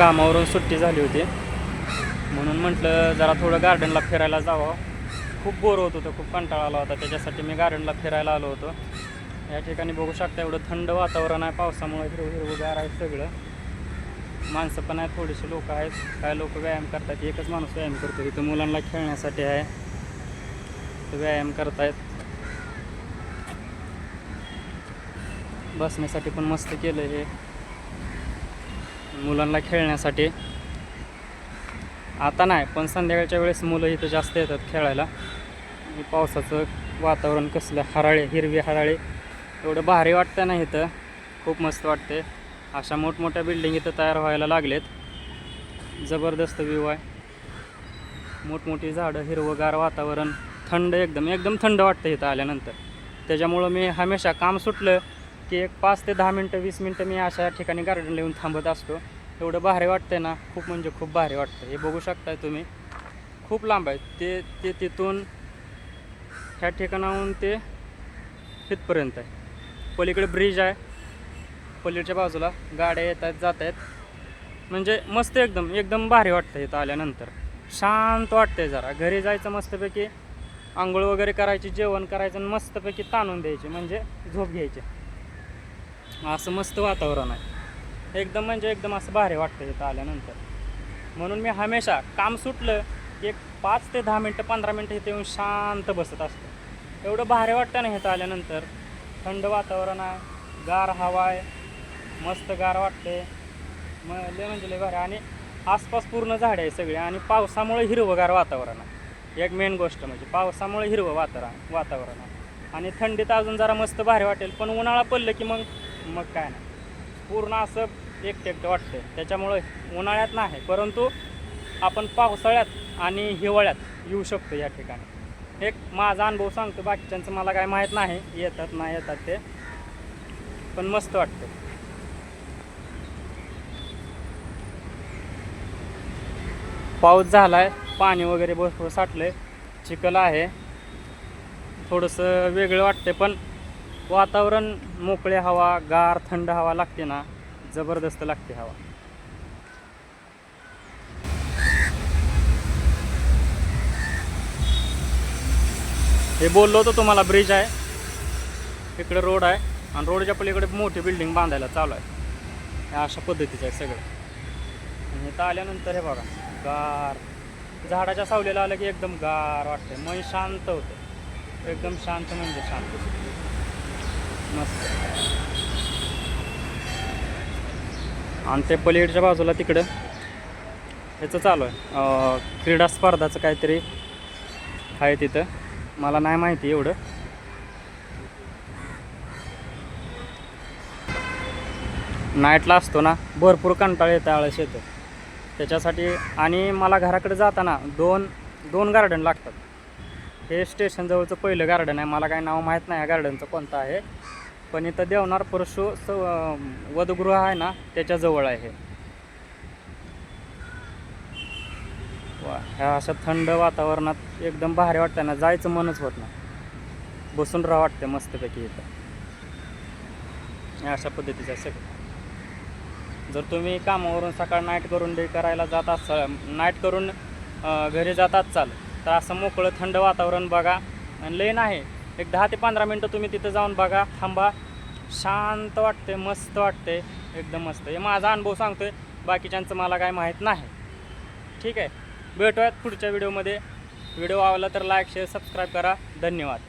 कामावरून सुट्टी झाली होती. म्हणून म्हटलं जरा थोडं गार्डनला फिरायला जावं. खूप बोर होत होतं खूप कंटाळा आला होता. त्याच्यासाठी मी गार्डनला फिरायला आलो होतो. या ठिकाणी बघू शकता एवढं थंड वातावरण आहे पावसामुळे हिरवं हिरवंगार आहे सगळं. माणसं पण आहेत थोडीशी लोक आहेत. काय लोक व्यायाम करतात एकच माणूस व्यायाम करतो. इथं मुलांना खेळण्यासाठी आहे. ते व्यायाम करतायत. बसण्यासाठी पण मस्त केलं हे. मुलांना खेळण्यासाठी. आता नाही पण संध्याकाळच्या वेळेस मुलं इथं जास्त येतात खेळायला. पावसाचं वातावरण कसलं हराळे हिरवी हराळे एवढं भारी वाटतं ना इथं. खूप मस्त वाटते अशा मोठमोठ्या बिल्डिंग इथं तयार व्हायला लागलेत. जबरदस्त व्ह्यू आहे. मोठमोठी झाडं हिरवंगार वातावरण थंड एकदम एकदम थंड वाटतं इथं आल्यानंतर. त्याच्यामुळं मी हमेशा काम सुटलं की एक पाच ते दहा मिनटं वीस मिनटं मी अशा ठिकाणी गार्डनला येऊन थांबत असतो. एवढं भारी वाटतंय ना खूप म्हणजे खूप भारी वाटतं हे बघू शकताय तुम्ही. खूप लांब आहे. ते ते तिथून ह्या ठिकाणाहून ते तिथपर्यंत आहे. पलीकडे ब्रिज आहे. पलीकडच्या बाजूला गाड्या येत आहेत जात आहेत म्हणजे मस्त एकदम एकदम भारी वाटतं इथं आल्यानंतर. शांत वाटतंय जरा. घरी जायचं मस्तपैकी आंघोळ वगैरे करायची जेवण करायचं आणि मस्तपैकी ताणून द्यायची. म्हणजे झोप घ्यायची. असं मस्त वातावरण आहे. एकदम म्हणजे एकदम असं भारी वाटतं इथं आल्यानंतर. म्हणून मी हमेशा काम सुटलं की एक पाच ते दहा मिनटं पंधरा मिनटं इथे येऊन शांत बसत असतो. एवढं भारी वाटतं ना इथं आल्यानंतर. थंड वातावरण आहे गार हवा आहे मस्त गार वाटते मग लय म्हणजे लय भारी. आणि आसपास पूर्ण झाडे आहे सगळे आणि पावसामुळे हिरवंगार वातावरण आहे. एक मेन गोष्ट म्हणजे पावसामुळे हिरवं वातावरण वातावरण आहे. आणि थंडीत अजून जरा मस्त भारी वाटेल पण उन्हाळा पडलं की मग मग काय नाही. पूर्ण असं एकटेकटं वाटतं त्याच्यामुळं उन्हाळ्यात नाही परंतु आपण पावसाळ्यात आणि हिवाळ्यात येऊ शकतो या ठिकाणी. एक माझा अनुभव सांगतो बाकीच्यांचं मला काय माहीत नाही येतात नाही येतात ते. पण मस्त वाटतं पाऊस झाला आहे पाणी वगैरे भरपूर साठलं आहे चिखल आहे. थोडंसं वेगळं वाटते पण वातावरण मोकळे हवा गार थंड हवा लागते ना जबरदस्त लागते हवा. हे बोललो होतो तुम्हाला ब्रिज आहे. इकडे रोड आहे. आणि रोडच्या पलीकडे मोठी बिल्डिंग बांधायला चालू आहे. हे अशा पद्धतीचं आहे सगळं. आणि इथं आल्यानंतर हे बघा गार. झाडाच्या सावलीला आलं की एकदम गार वाटते मन शांत होतं. एकदम शांत म्हणजे शांत. मस्त. आणि ते पलीडच्या बाजूला तिकडं ह्याचं चालू आहे. क्रीडा स्पर्धाचं काहीतरी आहे तिथं. मला नाही माहिती एवढं. नाईटला असतो ना भरपूर कंटाळ येतं आळस येतं. त्याच्यासाठी आणि मला घराकडे जाताना दोन दोन गार्डन लागतात. हे स्टेशनजवळचं पहिलं गार्डन आहे. मला काही नाव माहीत नाही या गार्डनचं कोणतं आहे. पण इथं देवनार परशु स वधगृह आहे ना त्याच्याजवळ आहे हे. वा ह्या अशा थंड वातावरणात एकदम भारी वाटतं ना जायचं मनच होत नाही. बसून राहा वाटतं मस्तपैकी इथं. अशा पद्धतीचं आहे सगळं. जर तुम्ही कामावरून सकाळ नाईट करून डे करायला जात असाल नाईट करून घरी जात चालेल तर असं मोकळं थंड वातावरण बघा. आणि लेन आहे एक दहा ते पंधरा मिनटं तुम्ही तिथं जाऊन बघा. थांबा. शांत वाटते मस्त वाटते एकदम मस्त. हे माझा अनुभव सांगतोय बाकीच्यांचं मला काय माहीत नाही. ठीक आहे. भेटूयात पुढच्या व्हिडिओमध्ये. व्हिडिओ आवडला तर लाईक शेअर सबस्क्राईब करा. धन्यवाद.